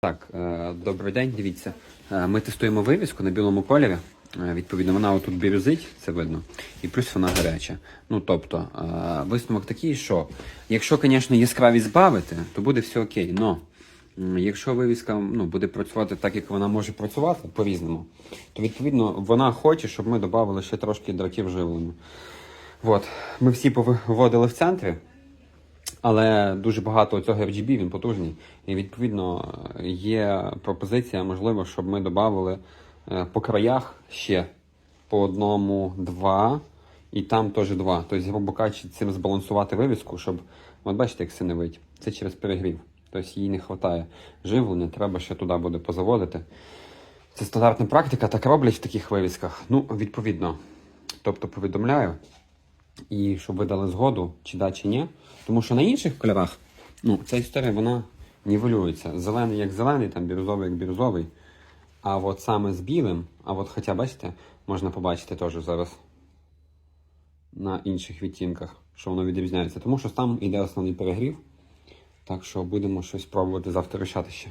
Так, е, добрий день, дивіться. Е, Ми тестуємо вивіску на білому кольорі. Е, Відповідно, вона отут бірюзить, це видно, і плюс вона гаряча. Ну тобто, висновок такий, що якщо, звісно, яскравість збавити, то буде все окей. Но якщо вивіска ну, буде працювати так, як вона може працювати по-різному, то відповідно вона хоче, щоб ми додали ще трошки дротів живлення. От. Ми всі повиводили в центрі. Але дуже багато цього RGB, він потужний. І відповідно є пропозиція, можливо, щоб ми додали по краях ще по одному два, і там теж два. Тобто, грубо кажучи, цим збалансувати вивіску, щоб. От бачите, як синевить. Це через перегрів. Тобто їй не вистачає живлення, треба ще туди буде позаводити. Це стандартна практика, так роблять в таких вивісках. Ну, відповідно. Тобто повідомляю і щоб ви дали згоду, чи да, чи ні. Тому що на інших кольорах ну, ця історія вона нівелюється. Зелений як зелений, там бірюзовий як бірюзовий. А от саме з білим, а от хоча, бачите, можна побачити теж зараз на інших відтінках, що воно відрізняється. Тому що там іде основний перегрів. Так що будемо щось пробувати завтра рішати ще.